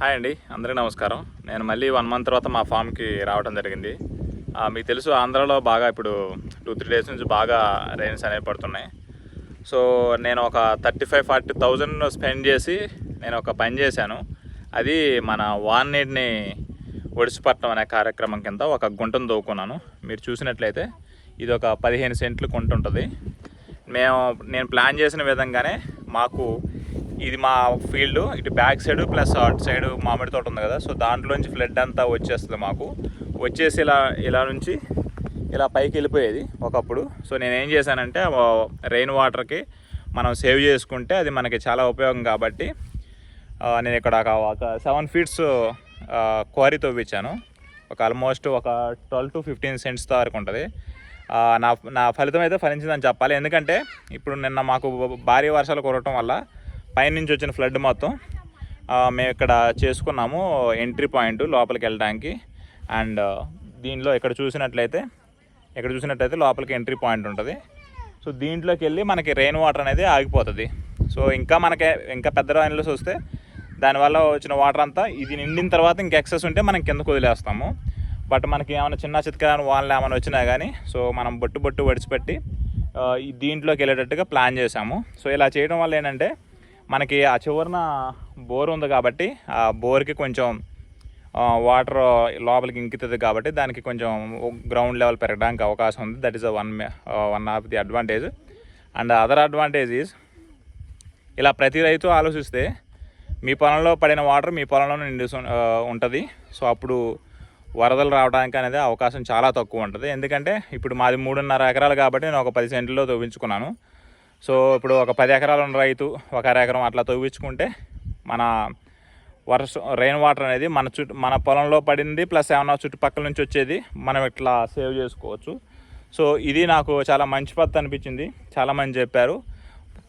Hi అండి అందరికీ నమస్కారం. నేను మళ్ళీ వన్ మంత్ తర్వాత మా ఫామ్కి రావడం జరిగింది. మీకు తెలుసు ఆంధ్రాలో బాగా ఇప్పుడు టూ త్రీ డేస్ నుంచి బాగా రైన్స్ అనేవి పడుతున్నాయి. సో నేను ఒక thirty five forty thousand spend చేసి నేను ఒక పని చేశాను. అది మన వాన్ నీటిని ఒడిసిపట్టడం అనే కార్యక్రమం కింద ఒక గుంటను దోకున్నాను మీరు చూసినట్లయితే ఇది ఒక పదిహేను సెంట్లు గుంట ఉంటుంది. మేము నేను ప్లాన్ చేసిన విధంగానే మాకు ఇది మా ఫీల్డ్ ఇటు బ్యాక్ సైడ్ ప్లస్ అటు సైడ్ మామిడి తోట ఉంది కదా సో దాంట్లోంచి ఫ్లడ్ అంతా వచ్చేస్తుంది మాకు. వచ్చేసి ఇలా ఇలా నుంచి ఇలా పైకి వెళ్ళిపోయేది ఒకప్పుడు. సో నేను ఏం చేశానంటే రెయిన్ వాటర్కి మనం సేవ్ చేసుకుంటే అది మనకి చాలా ఉపయోగం కాబట్టి నేను ఇక్కడ ఒక సెవెన్ ఫీట్స్ క్వారీ తవ్వించాను ఒక ఆల్మోస్ట్ ఒక ట్వెల్వ్ టు ఫిఫ్టీన్ సెంట్స్ వరకు ఉంటుంది. నా నా ఫలితం అయితే ఫలించిందని చెప్పాలి. ఎందుకంటే ఇప్పుడు నిన్న మాకు భారీ వర్షాలు కురవటం వల్ల పైనుంచి వచ్చిన ఫ్లడ్ మొత్తం మేము ఇక్కడ చేసుకున్నాము ఎంట్రీ పాయింట్ లోపలికి వెళ్ళడానికి. అండ్ దీనిలో ఇక్కడ చూసినట్లయితే ఇక్కడ చూసినట్లయితే లోపలికి ఎంట్రీ పాయింట్ ఉంటుంది. సో దీంట్లోకి వెళ్ళి మనకి రెయిన్ వాటర్ అనేది ఆగిపోతుంది. సో ఇంకా మనకి ఇంకా పెద్ద రైన్లెస్ వస్తే దానివల్ల వచ్చిన వాటర్ అంతా ఇది నిండిన తర్వాత ఇంక ఎక్సెస్ ఉంటే మనం కిందకు వదిలేస్తాము. బట్ మనకి ఏమైనా చిన్న చిత్కా వాళ్ళు ఏమైనా వచ్చినా కానీ సో మనం బొట్టు బొట్టు వడిచిపెట్టి దీంట్లోకి వెళ్ళేటట్టుగా ప్లాన్ చేసాము సో ఇలా చేయడం వల్ల ఏంటంటే మనకి ఆ చివరన బోర్ ఉంది కాబట్టి ఆ బోర్కి కొంచెం వాటర్ లోపలికి ఇంకుతుంది కాబట్టి దానికి కొంచెం గ్రౌండ్ లెవెల్ పెరగడానికి అవకాశం ఉంది. That is one one of the advantage and other advantage is ఇలా ప్రతి రైతు ఆలోచిస్తే మీ పొలంలో పడిన వాటర్ మీ పొలంలో నిండి ఉంటుంది. సో అప్పుడు వరదలు రావడానికి అనేది అవకాశం చాలా తక్కువ ఉంటుంది. ఎందుకంటే ఇప్పుడు మాది మూడున్నర ఎకరాలు కాబట్టి నేను ఒక పది సెంట్లో తవ్వించుకున్నాను. సో ఇప్పుడు ఒక పది ఎకరాలు ఉన్న రైతు ఒక అర ఎకరం అట్లా తవ్వించుకుంటే మన వర్షం రెయిన్ వాటర్ అనేది మన చుట్టూ మన పొలంలో పడింది ప్లస్ ఏమన్నా చుట్టుపక్కల నుంచి వచ్చేది మనం ఇట్లా సేవ్ చేసుకోవచ్చు. సో ఇది నాకు చాలా మంచి పద్ధతి అనిపించింది. చాలామంది చెప్పారు.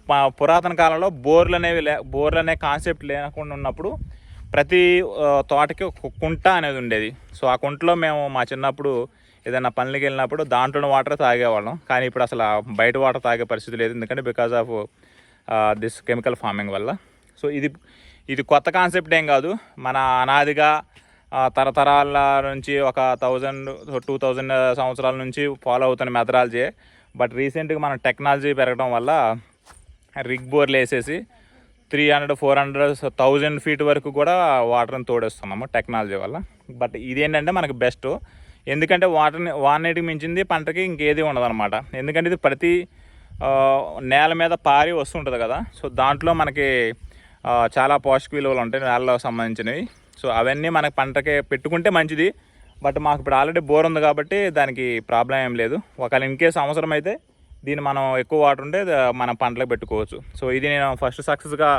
మా పురాతన కాలంలో బోర్లు అనేవి లే బోర్లు అనే కాన్సెప్ట్ లేకుండా ఉన్నప్పుడు ప్రతి తోటకి ఒక కుంట అనేది ఉండేది. సో ఆ కుంటలో మేము మా చిన్నప్పుడు ఏదైనా పనులకి వెళ్ళినప్పుడు దాంట్లోనే వాటర్ తాగేవాళ్ళం. కానీ ఇప్పుడు అసలు బయట వాటర్ తాగే పరిస్థితి లేదు. ఎందుకంటే because of this chemical farming వల్ల. సో ఇది ఇది కొత్త కాన్సెప్ట్ ఏం కాదు. మన అనాదిగా తరతరాల నుంచి ఒక థౌజండ్ టూ థౌజండ్ సంవత్సరాల నుంచి ఫాలో అవుతున్న మెథడాలజీ బట్ రీసెంట్గా మన టెక్నాలజీ పెరగడం వల్ల రిగ్ బోర్లు వేసేసి three hundred four hundred thousand feet వరకు కూడా వాటర్ని తోడేస్తున్నాము టెక్నాలజీ వల్ల. బట్ ఇదేంటంటే మనకు బెస్ట్ ఎందుకంటే వాటర్ని వానీటికి మించింది పంటకి ఇంకేది ఉండదన్నమాట. ఎందుకంటే ఇది ప్రతి నేల మీద పారి వస్తుంటుంది కదా. సో దాంట్లో మనకి చాలా పోషక విలువలు ఉంటాయి నేలలో సంబంధించినవి. సో అవన్నీ మనకి పంటకి పెట్టుకుంటే మంచిది. బట్ మాకు ఇప్పుడు ఆల్రెడీ బోర్ ఉంది కాబట్టి దానికి ప్రాబ్లం ఏం లేదు. ఒకవేళ ఇన్ కేసు అవసరం అయితే దీన్ని మనం ఎక్కువ వాటర్ ఉంటే మనం మన పంటలకు పెట్టుకోవచ్చు. సో ఇది నేను ఫస్ట్ సక్సెస్గా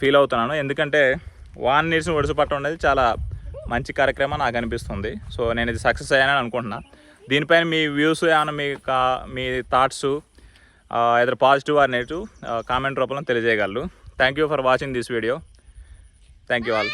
ఫీల్ అవుతున్నాను. ఎందుకంటే వాన్ నీడ్స్ని ఒడిసిపట్టడం అనేది చాలా మంచి కార్యక్రమం నాకు అనిపిస్తుంది. సో నేను ఇది సక్సెస్ అయ్యానని అనుకుంటున్నా. దీనిపైన మీ వ్యూస్ ఏమైనా మీ కా మీ థాట్స్ ఎదురు పాజిటివ్ ఆర్ నెగిటివ్ కామెంట్ రూపంలో తెలియజేయగలరు. Thank you for watching this video. Thank you all.